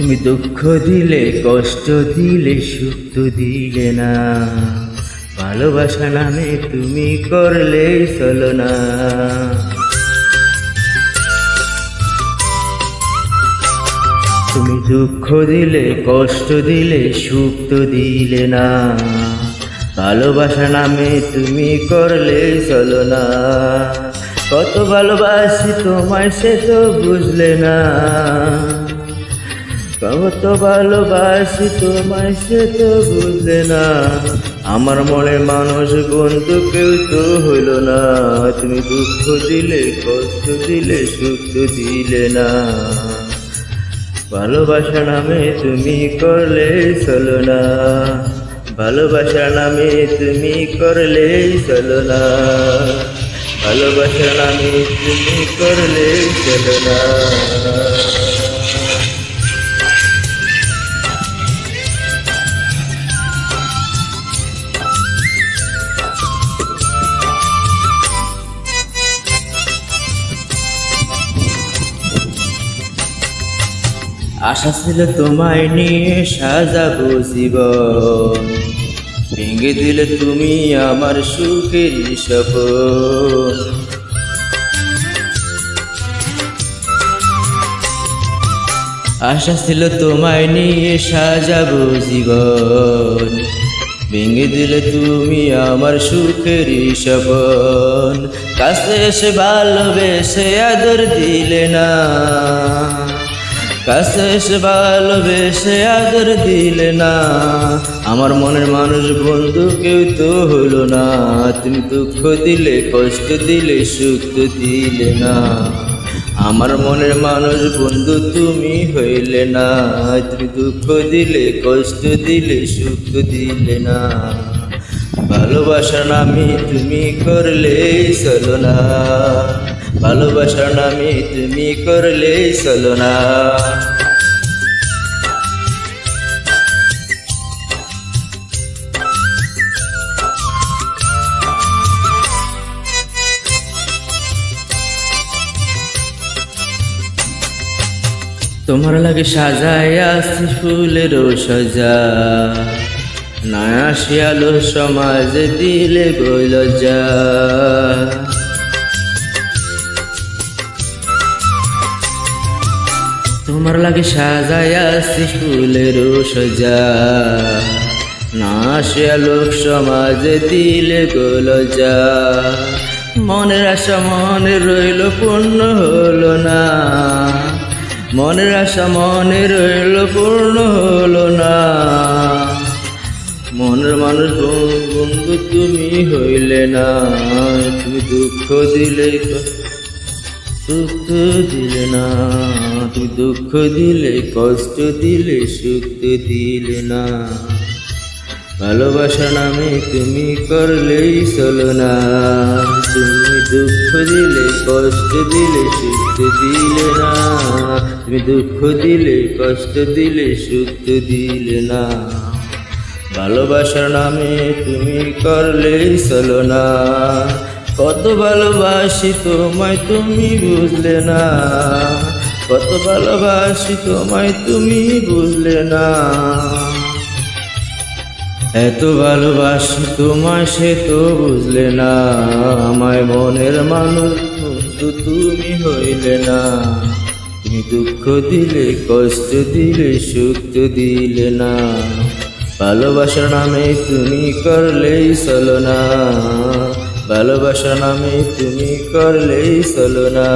তুমি দুঃখ দিলে, কষ্ট দিলে, সুখ দিলে না। ভালোবাসা নামে তুমি করলে চলো না। তুমি দুঃখ দিলে, কষ্ট দিলে, সুখ দিলে না। ভালোবাসা নামে তুমি করলে চলো না। কত ভালোবাসি তোমায়, সে তো বুঝলে না। কত ভালোবাসি তোমায় সে তো বুঝলে না। আমার মনে মানুষ বন্ধু কেউ তো হইল না। তুমি দুঃখ দিলে, কষ্ট দিলে, সুখ দিলে না। ভালোবাসা নামে তুমি করলে চলো না। ভালোবাসা নামে তুমি করলে চলো না। ভালোবাসা নামে তুমি করলে চলো না। আশা ছিল তোমায় নিয়ে সাজাবো জীবন ভেঙে দিলে তুমি আমার সুখের সপন আশা ছিল তোমায় নিয়ে সাজাবো জীবন ভেঙে দিলে তুমি আমার সুখের সপন কাছে এসে ভালোবেসে আদর দিলে না। কাছে এসে ভালোবেসে আদর দিলে না। আমার মনের মানুষ বন্ধু কেউ তো হলো না। তুমি দুঃখ দিলে, কষ্ট দিলে, সুখ দিলে না। আমার মনের মানুষ বন্ধু তুমি হইলে না। তুমি দুঃখ দিলে, কষ্ট দিলে, সুখ দিলে না। ভালোবাসা নামি তুমি করলে চলো না। ভালোবাসা নামে তুমি করলে চলো না। তোমার লাগে সাজায় আসি ফুলের সজা। না শিয়ালো সমাজ দিলে গইল যা তোমার লাগে সাজায় আসি ফুলের সজা। না লোক সমাজ দিলে গইল যা মনের আশা মনে রইল পূর্ণ হলো না। মনের আশা মনে রইল পূর্ণ হলো না। মনের মানুষ বন্ধু তুমি হইলে না। তুমি দুঃখ দিলে সুখ দিলে না, তুমি দুঃখ দিলে, কষ্ট দিলে, সুখ দিলে না। ভালোবাসা নামে তুমি করলেই চলো না। তুমি দুঃখ দিলে, কষ্ট দিলে, সুখ দিলে না। তুমি দুঃখ দিলে, কষ্ট দিলে, সুখ দিলে না। ভালোবাসার নামে তুমি করলেই চলো না। কত ভালোবাসি তোমায় তুমি বুঝলে না। কত ভালোবাসি তোমায় তুমি বুঝলে না। এত ভালোবাসি তোমায় সে তো বুঝলে না। আমায় মনের মানুষ বন্ধু তুমি হইলে না। তুমি দুঃখ দিলে, কষ্ট দিলে, সুখ দিলে না। ভালোবাসা নামে তুমি করলেই চলো না। ভালোবাসা নামে তুমি করলেই চলো না।